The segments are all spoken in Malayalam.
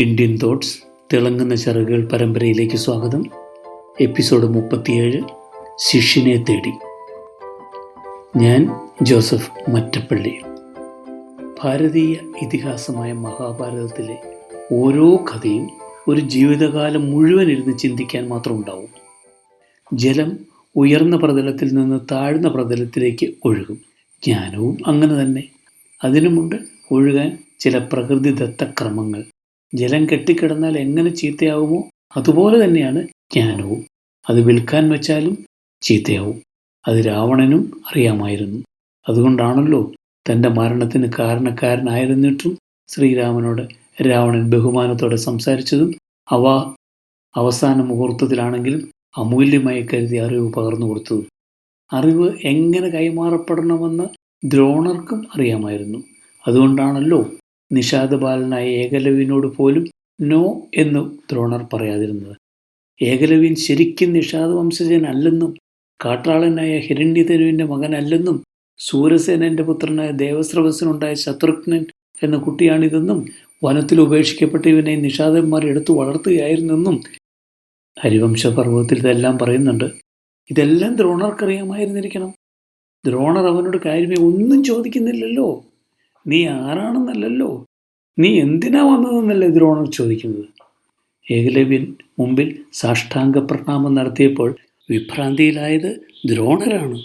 ഇന്ത്യൻ തോട്ട്സ് തിളങ്ങുന്ന ചിറകുകൾ പരമ്പരയിലേക്ക് സ്വാഗതം. എപ്പിസോഡ് മുപ്പത്തിയേഴ് ശിഷ്യനെ തേടി. ഞാൻ ജോസഫ് മറ്റപ്പള്ളി. ഭാരതീയ ഇതിഹാസമായ മഹാഭാരതത്തിലെ ഓരോ കഥയും ഒരു ജീവിതകാലം മുഴുവൻ ഇരുന്ന് ചിന്തിക്കാൻ മാത്രം ഉണ്ടാവും. ജലം ഉയർന്ന പ്രതലത്തിൽ നിന്ന് താഴ്ന്ന പ്രതലത്തിലേക്ക് ഒഴുകും. ജ്ഞാനവും അങ്ങനെ തന്നെ. അതിനുമുണ്ട് ഒഴുകാൻ ചില പ്രകൃതിദത്ത ക്രമങ്ങൾ. ജലം കെട്ടിക്കിടന്നാൽ എങ്ങനെ ചീത്തയാവുമോ അതുപോലെ തന്നെയാണ് ജ്ഞാനവും. അത് വിൽക്കാൻ വെച്ചാലും ചീത്തയാവും. അത് രാവണനും അറിയാമായിരുന്നു. അതുകൊണ്ടാണല്ലോ തന്റെ മരണത്തിന് കാരണക്കാരനായിരുന്നിട്ടും ശ്രീരാമനോട് രാവണൻ ബഹുമാനത്തോടെ സംസാരിച്ചതും അവ അവസാന മുഹൂർത്തത്തിലാണെങ്കിലും അമൂല്യമായി കരുതി അറിവ് പകർന്നു കൊടുത്തതും. അറിവ് എങ്ങനെ കൈമാറപ്പെടണമെന്ന് ദ്രോണർക്കും അറിയാമായിരുന്നു. അതുകൊണ്ടാണല്ലോ നിഷാദബാലനായ ഏകലവ്യനോട് പോലും നോ എന്ന് ദ്രോണർ പറയാതിരുന്നത്. ഏകലവ്യൻ ശരിക്കും നിഷാദ വംശജനല്ലെന്നും കാട്ടാളനായ ഹിരണ്യതനുവിന്റെ മകനല്ലെന്നും സൂര്യസേനന്റെ പുത്രനായ ദേവസ്രവസിനുണ്ടായ ശത്രുഘ്നൻ എന്ന കുട്ടിയാണിതെന്നും വനത്തിൽ ഉപേക്ഷിക്കപ്പെട്ട ഇവനെ നിഷാദന്മാർ എടുത്തു വളർത്തുകയായിരുന്നെന്നും ഹരിവംശപർവത്തിൽ ഇതെല്ലാം പറയുന്നുണ്ട്. ഇതെല്ലാം ദ്രോണർക്കറിയാമായിരുന്നിരിക്കണം. ദ്രോണർ അവനോട് കാര്യമേ ഒന്നും ചോദിക്കുന്നില്ലല്ലോ. നീ ആരാണെന്നല്ലല്ലോ? നീ എന്തിനാ വന്നതെന്നല്ലേ ദ്രോണർ ചോദിക്കുന്നത്? ഏകലവ്യൻ മുമ്പിൽ സാഷ്ടാംഗ പ്രണാമം നടത്തിയപ്പോൾ വിഭ്രാന്തിയിലായത് ദ്രോണരാണ്.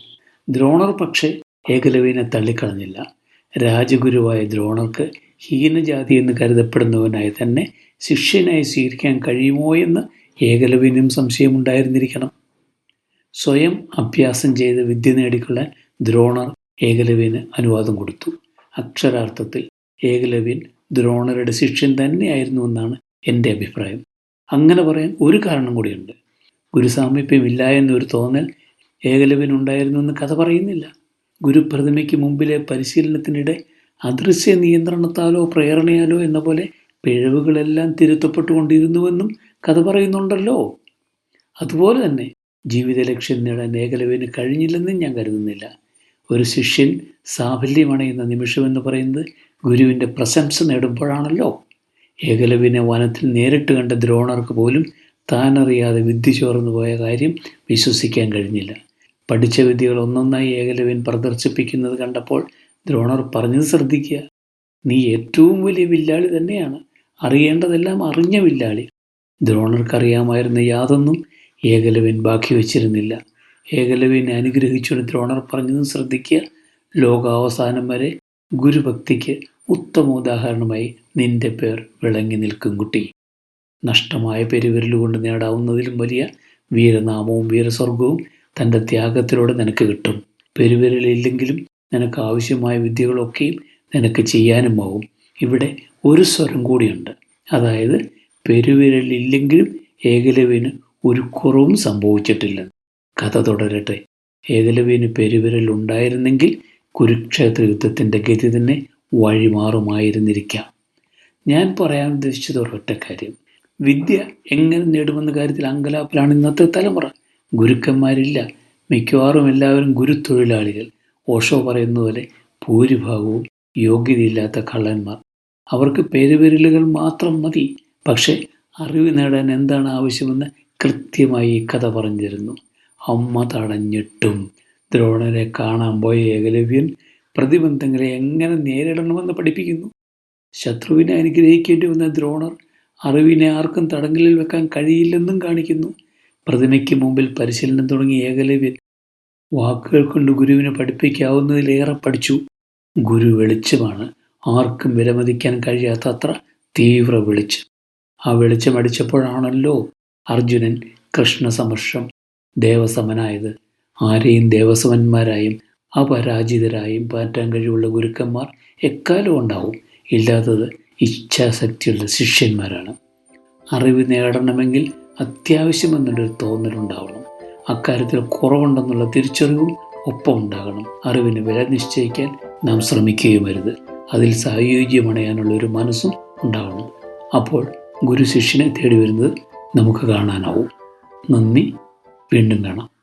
ദ്രോണർ പക്ഷേ ഏകലവ്യനെ തള്ളിക്കളഞ്ഞില്ല. രാജഗുരുവായ ദ്രോണർക്ക് ഹീനജാതി എന്ന് കരുതപ്പെടുന്നവനായി തന്നെ ശിഷ്യനായി സ്വീകരിക്കാൻ കഴിയുമോ എന്ന് ഏകലവ്യനും സംശയമുണ്ടായിരുന്നിരിക്കണം. സ്വയം അഭ്യാസം ചെയ്ത് വിദ്യ നേടിക്കൊള്ളാൻ ദ്രോണർ ഏകലവ്യന് അനുവാദം കൊടുത്തു. അക്ഷരാർത്ഥത്തിൽ. ഏകലവ്യൻ ദ്രോണരുടെ ശിഷ്യൻ തന്നെയായിരുന്നുവെന്നാണ് എന്റെ അഭിപ്രായം. അങ്ങനെ പറയാൻ ഒരു കാരണം കൂടിയുണ്ട്. ഗുരുസാമീപ്യമില്ല എന്നൊരു തോന്നൽ ഏകലവ്യൻ ഉണ്ടായിരുന്നുവെന്ന് കഥ പറയുന്നില്ല. ഗുരുപ്രതിമയ്ക്ക് മുമ്പിലെ പരിശീലനത്തിനിടെ അദൃശ്യ നിയന്ത്രണത്താലോ പ്രേരണയാലോ എന്ന പോലെ പിഴവുകളെല്ലാം തിരുത്തപ്പെട്ടുകൊണ്ടിരുന്നുവെന്നും കഥ പറയുന്നുണ്ടല്ലോ. അതുപോലെ തന്നെ ജീവിത ലക്ഷ്യം നേടാൻ ഏകലവ്യന് കഴിഞ്ഞില്ലെന്നും ഞാൻ കരുതുന്നില്ല. ഒരു ശിഷ്യൻ സാഫല്യമണയുന്ന നിമിഷമെന്ന് പറയുന്നത് ഗുരുവിന്റെ പ്രശംസ നേടുമ്പോഴാണല്ലോ. ഏകലവിനെ വനത്തിൽ നേരിട്ട് കണ്ട ദ്രോണർക്ക് പോലും താനറിയാതെ വിദ്യ ചോർന്നു പോയ കാര്യം വിശ്വസിക്കാൻ കഴിഞ്ഞില്ല. പഠിച്ച വിദ്യകൾ ഒന്നൊന്നായി ഏകലവ്യൻ പ്രദർശിപ്പിക്കുന്നത് കണ്ടപ്പോൾ ദ്രോണർ പറഞ്ഞത് ശ്രദ്ധിക്കുക. നീ ഏറ്റവും വലിയ വില്ലാളി തന്നെയാണ്. അറിയേണ്ടതെല്ലാം അറിഞ്ഞ വില്ലാളി. ദ്രോണർക്കറിയാമായിരുന്ന യാതൊന്നും ഏകലവ്യൻ ബാക്കി വച്ചിരുന്നില്ല. ഏകലവ്യനെ അനുഗ്രഹിച്ചുകൊണ്ട് ദ്രോണർ പറഞ്ഞതും ശ്രദ്ധിക്കുക. ലോകാവസാനം വരെ ഗുരുഭക്തിക്ക് ഉത്തമ ഉദാഹരണമായി നിന്റെ പേർ വിളങ്ങി നിൽക്കും കുട്ടി. നഷ്ടമായ പെരുവിരലുകൊണ്ട് നേടാവുന്നതിലും വലിയ വീരനാമവും വീരസ്വർഗവും തന്റെ ത്യാഗത്തിലൂടെ നിനക്ക് കിട്ടും. പെരുവിരലില്ലെങ്കിലും നിനക്ക് ആവശ്യമായ വിദ്യകളൊക്കെയും നിനക്ക് ചെയ്യാനുമാവും. ഇവിടെ ഒരു സ്വരം കൂടിയുണ്ട്. അതായത് പെരുവിരലില്ലെങ്കിലും ഏകലവിന് ഒരു കുറവും സംഭവിച്ചിട്ടില്ല. കഥ തുടരട്ടെ. ഏകലവ്യന് പെരുവിരൽ ഉണ്ടായിരുന്നെങ്കിൽ കുരുക്ഷേത്ര യുദ്ധത്തിന്റെ ഗതി തന്നെ വഴിമാറുമായിരുന്നിരിക്കാം. ഞാൻ പറയാൻ ഉദ്ദേശിച്ചത് ഒരൊറ്റ കാര്യം. വിദ്യ എങ്ങനെ നേടുമെന്ന കാര്യത്തിൽ അങ്കലാപ്പിലാണ് ഇന്നത്തെ തലമുറ. ഗുരുക്കന്മാരില്ല. മിക്കവാറും എല്ലാവരും ഗുരുത്തൊഴിലാളികൾ. ഓഷോ പറയുന്ന പോലെ ഭൂരിഭാഗവും യോഗ്യതയില്ലാത്ത കള്ളന്മാർ. അവർക്ക് പെരുവിരലുകൾ മാത്രം മതി. പക്ഷേ അറിവ് നേടാൻ എന്താണ് ആവശ്യമെന്ന് കൃത്യമായി ഈ കഥ പറഞ്ഞിരുന്നു. അമ്മ തടഞ്ഞിട്ടും ദ്രോണരെ കാണാൻ പോയ ഏകലവ്യൻ പ്രതിബന്ധങ്ങളെ എങ്ങനെ നേരിടണമെന്ന് പഠിപ്പിക്കുന്നു? ശത്രുവിനെ അനുഗ്രഹിക്കേണ്ടി വന്ന ദ്രോണർ അറിവിനെ ആർക്കും തടങ്കലിൽ വെക്കാൻ കഴിയില്ലെന്നും കാണിക്കുന്നു. പ്രതിമയ്ക്ക് മുമ്പിൽ പരിശീലനം തുടങ്ങിയ ഏകലവ്യൻ വാക്കുകൾ കൊണ്ട് ഗുരുവിനെ പഠിപ്പിക്കാവുന്നതിലേറെ പഠിച്ചു. ഗുരു വെളിച്ചമാണ്. ആർക്കും വിലമതിക്കാൻ കഴിയാത്തത്ര തീവ്ര വെളിച്ചം. ആ വെളിച്ചം അടിച്ചപ്പോഴാണല്ലോ അർജുനൻ കൃഷ്ണസമർഷം ദേവസമനായത്. ആരെയും ദേവസമന്മാരായും അപരാജിതരായും പാറ്റാൻ കഴിവുള്ള ഗുരുക്കന്മാർ എക്കാലവും ഉണ്ടാവും. ഇല്ലാത്തത് ഇച്ഛാശക്തിയുള്ള ശിഷ്യന്മാരാണ്. അറിവ് നേടണമെങ്കിൽ അത്യാവശ്യമെന്നുള്ളൊരു തോന്നലുണ്ടാവണം. അക്കാര്യത്തിൽ കുറവുണ്ടെന്നുള്ള തിരിച്ചറിവും ഒപ്പം ഉണ്ടാകണം അറിവിന് വില നിശ്ചയിക്കാൻ നാം ശ്രമിക്കുകയും വരുത് അതിൽ സായുജ്യമണയാനുള്ള ഒരു മനസ്സും ഉണ്ടാവണം. അപ്പോൾ ഗുരു ശിഷ്യനെ തേടി വരുന്നത് നമുക്ക് കാണാനാവും. നന്ദി. വീണ്ടും കാണാം.